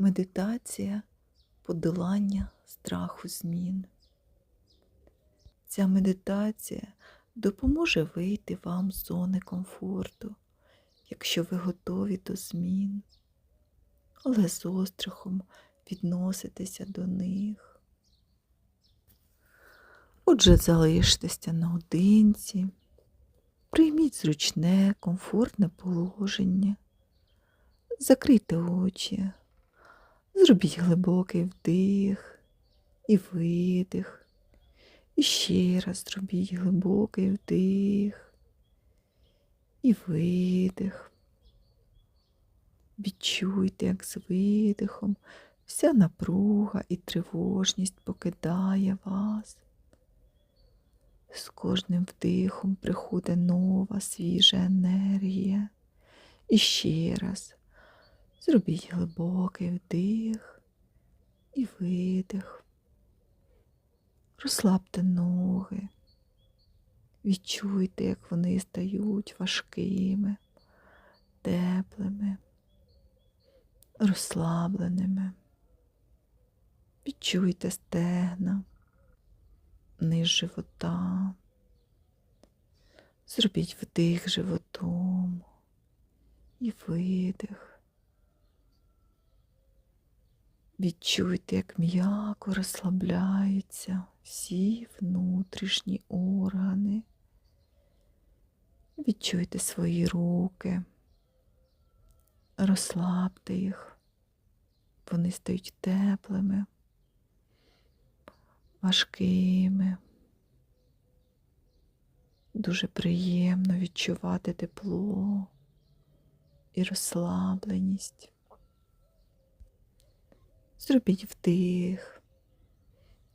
Медитація подолання страху змін. Ця медитація допоможе вийти вам з зони комфорту, якщо ви готові до змін, але з острахом відноситеся до них. Отже, залиштеся наодинці, прийміть зручне, комфортне положення, закрийте очі. Зробіть глибокий вдих і видих. І ще раз зробіть глибокий вдих і видих. Відчуйте, як з видихом вся напруга і тривожність покидає вас. З кожним вдихом приходить нова свіжа енергія. І ще раз Зробіть глибокий вдих і видих. Розслабте ноги. Відчуйте, як вони стають важкими, теплими, розслабленими. Відчуйте стегна, низ живота. Зробіть вдих животом і видих. Відчуйте, як м'яко розслабляються всі внутрішні органи. Відчуйте свої руки, розслабте їх, вони стають теплими, важкими. Дуже приємно відчувати тепло і розслабленість. Зробіть вдих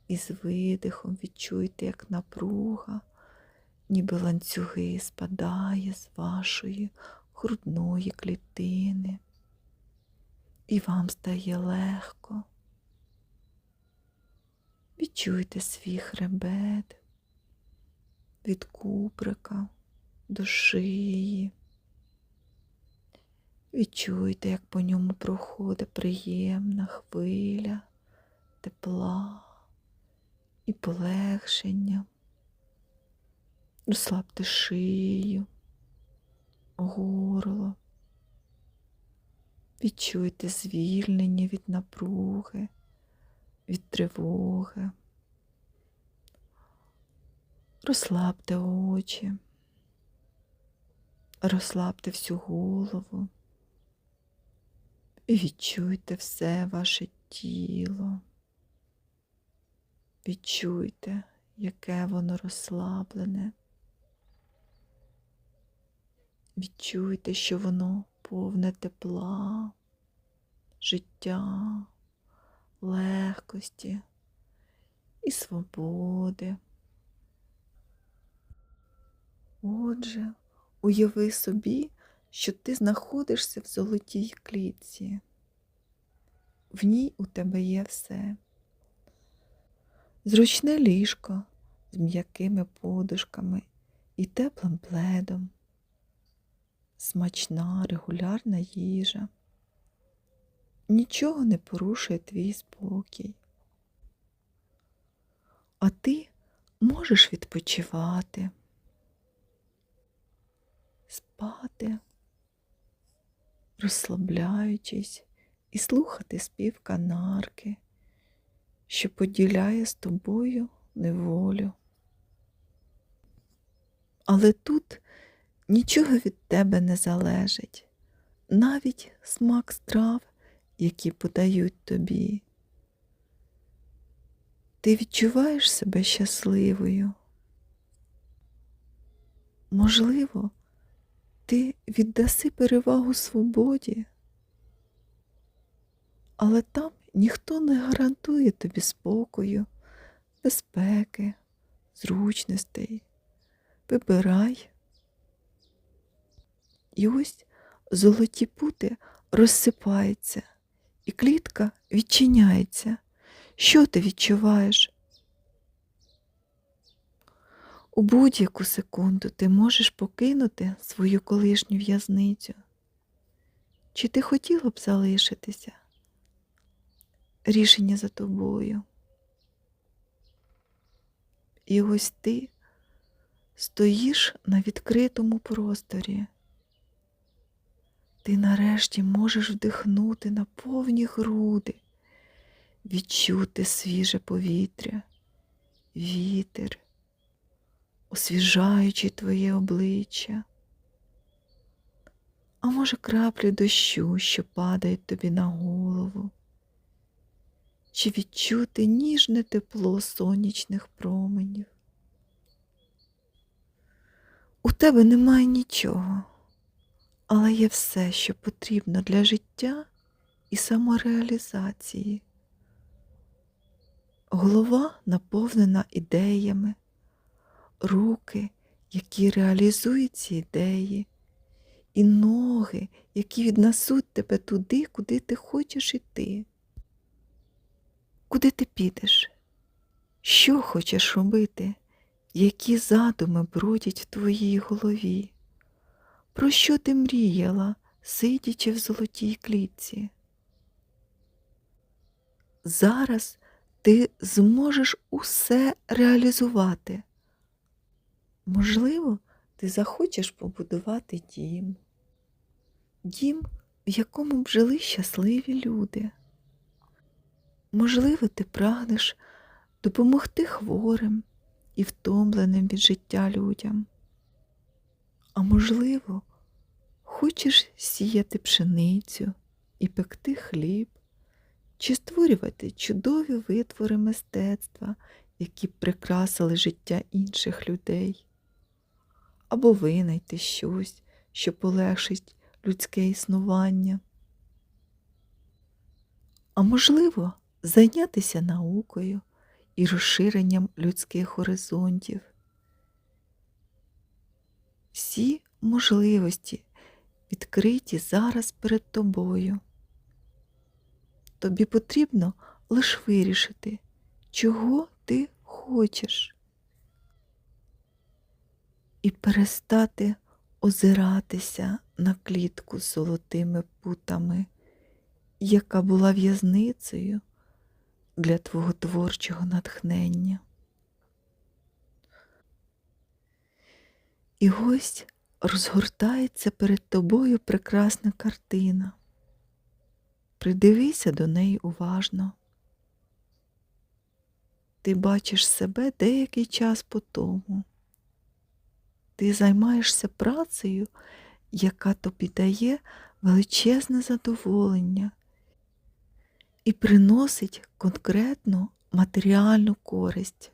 і з видихом відчуйте, як напруга, ніби ланцюги спадає з вашої грудної клітини. І вам стає легко. Відчуйте свій хребет від куприка до шиї. Відчуйте, як по ньому проходить приємна хвиля, тепла і полегшення. Розслабте шию, горло. Відчуйте звільнення від напруги, від тривоги. Розслабте очі, розслабте всю голову. І відчуйте все ваше тіло. Відчуйте, яке воно розслаблене. Відчуйте, що воно повне тепла, життя, легкості і свободи. Отже, уяви собі, що ти знаходишся в золотій клітці. В ній у тебе є все. Зручне ліжко з м'якими подушками і теплим пледом, смачна регулярна їжа. Нічого не порушує твій спокій. А ти можеш відпочивати, спати розслабляючись і слухати спів канарки, що поділяє з тобою неволю. Але тут нічого від тебе не залежить, навіть смак страв, які подають тобі. Ти відчуваєш себе щасливою. Можливо, ти віддаси перевагу свободі, але там ніхто не гарантує тобі спокою, безпеки, зручностей. Вибирай. І ось золоті пути розсипаються, і клітка відчиняється. Що ти відчуваєш? У будь-яку секунду ти можеш покинути свою колишню в'язницю. Чи ти хотіла б залишитися? рішення за тобою. І ось ти стоїш на відкритому просторі. Ти нарешті можеш вдихнути на повні груди, відчути свіже повітря, вітер, освіжаючи твоє обличчя, а може краплі дощу, що падають тобі на голову, чи відчути ніжне тепло сонячних променів. У тебе немає нічого, але є все, що потрібно для життя і самореалізації. Голова наповнена ідеями, руки, які реалізують ці ідеї, і ноги, які віднесуть тебе туди, куди ти хочеш іти. Куди ти підеш? Що хочеш робити? Які задуми бродять в твоїй голові? Про що ти мріяла, сидячи в золотій клітці? Зараз ти зможеш усе реалізувати. Можливо, ти захочеш побудувати дім, дім, в якому б жили щасливі люди. Можливо, ти прагнеш допомогти хворим і втомленим від життя людям. А можливо, хочеш сіяти пшеницю і пекти хліб, чи створювати чудові витвори мистецтва, які прикрасили життя інших людей, або винайти щось, що полегшить людське існування. А можливо, зайнятися наукою і розширенням людських горизонтів. Всі можливості відкриті зараз перед тобою. Тобі потрібно лише вирішити, чого ти хочеш, і перестати озиратися на клітку з золотими путами, яка була в'язницею для твого творчого натхнення. І ось розгортається перед тобою прекрасна картина. Придивися до неї уважно. Ти бачиш себе деякий час по тому. Ти займаєшся працею, яка тобі дає величезне задоволення і приносить конкретну матеріальну користь.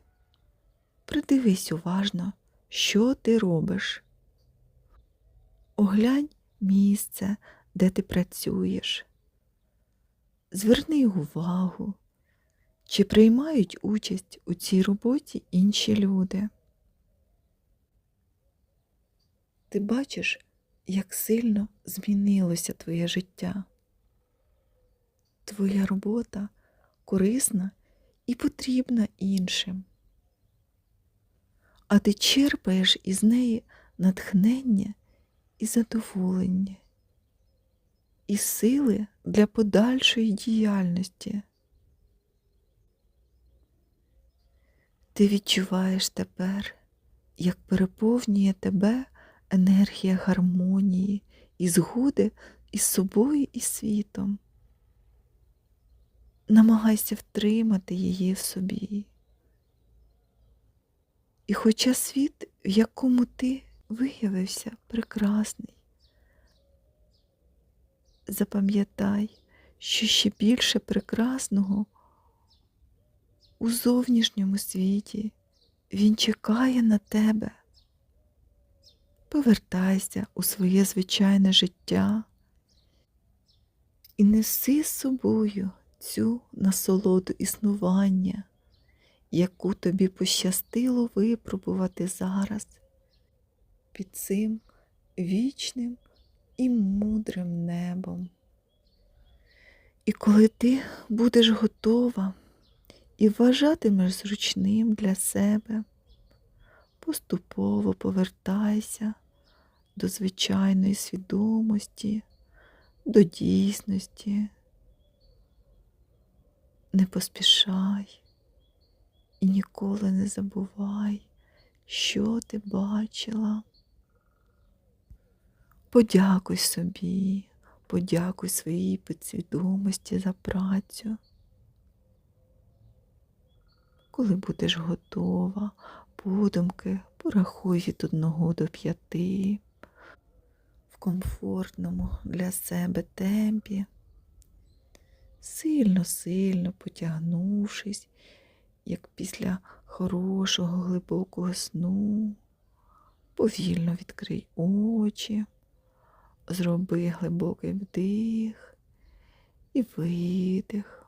Придивись уважно, що ти робиш. Оглянь місце, де ти працюєш. Зверни увагу, чи приймають участь у цій роботі інші люди. Ти бачиш, як сильно змінилося твоє життя. Твоя робота корисна і потрібна іншим. А ти черпаєш із неї натхнення і задоволення, і сили для подальшої діяльності. Ти відчуваєш тепер, як переповнює тебе енергія гармонії і згоди із собою і світом. Намагайся втримати її в собі. І хоча світ, в якому ти виявився прекрасний, запам'ятай, що ще більше прекрасного у зовнішньому світі він чекає на тебе. Повертайся у своє звичайне життя і неси з собою цю насолоду існування, яку тобі пощастило випробувати зараз під цим вічним і мудрим небом. І коли ти будеш готова і вважатимеш зручним для себе, поступово повертайся до звичайної свідомості, до дійсності. Не поспішай і ніколи не забувай, що ти бачила. Подякуй собі, подякуй своїй підсвідомості за працю. Коли будеш готова, подумки порахуй від одного до п'яти в комфортному для себе темпі, сильно-сильно потягнувшись, як після хорошого глибокого сну, повільно відкрий очі, зроби глибокий вдих і видих.